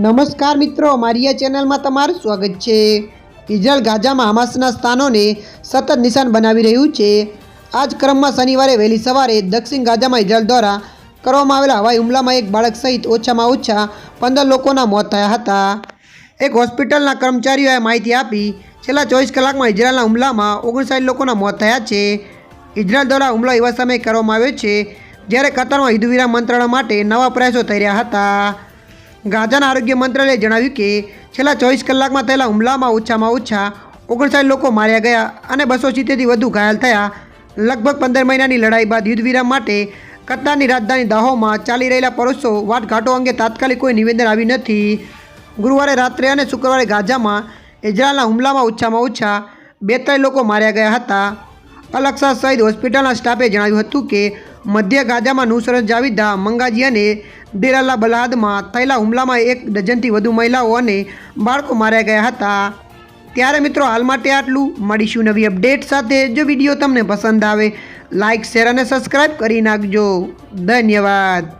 નમસ્કાર મિત્રો, અમારી આ ચેનલમાં તમારું સ્વાગત છે. ઇઝરાયલ ગાઝામાં હમાસના સ્થાનોને સતત નિશાન બનાવી રહ્યું છે. આ જ ક્રમમાં શનિવારે વહેલી સવારે દક્ષિણ ગાઝામાં ઇઝરાયલ દ્વારા કરવામાં આવેલા હવાઈ હુમલામાં એક બાળક સહિત ઓછામાં ઓછા પંદર લોકોના મોત થયા હતા. એક હોસ્પિટલના કર્મચારીઓએ માહિતી આપી, છેલ્લા ચોવીસ કલાકમાં ઇઝરાયલના હુમલામાં ઓગણસાઠ લોકોના મોત થયા છે. ઇઝરાયલ દ્વારા હુમલો એવા સમયે કરવામાં આવ્યો છે, જ્યારે કતારમાં યુદ્ધ વિરામ મંત્રણા માટે નવા પ્રયાસો થઈ રહ્યા હતા. ગાઝાના આરોગ્ય મંત્રાલયે જણાવ્યું કે, છેલ્લા ચોવીસ કલાકમાં થયેલા હુમલામાં ઓછામાં ઓછા ઓગણસાઠ લોકો માર્યા ગયા અને બસો સિત્તેરથી વધુ ઘાયલ થયા. લગભગ પંદર મહિનાની લડાઈ બાદ યુદ્ધ વિરામ માટે કતારની રાજધાની દાહોમાં ચાલી રહેલા પરોસો વાટઘાટો અંગે તાત્કાલિક કોઈ નિવેદન આવ્યું નથી. ગુરુવારે રાત્રે અને શુક્રવારે ગાઝામાં ઇઝરાયલના હુમલામાં ઓછામાં ઓછા બેતાલીસ લોકો માર્યા ગયા હતા. અલક્ષા સહિત હોસ્પિટલના સ્ટાફે જણાવ્યું હતું કે મધ્ય ગાઝામાં નુસરત જાવિદા મંગાજી અને ડેરાલા બલાદમાં થયેલા હુમલામાં એક ડઝનથી વધુ મહિલાઓ અને બાળકો માર્યા ગયા હતા. ત્યારે મિત્રો હાલ માટે આટલું. મળીશું નવી અપડેટ સાથે. જો વીડિયો તમને પસંદ આવે લાઇક શેર અને સબસ્ક્રાઈબ કરી નાખજો. ધન્યવાદ.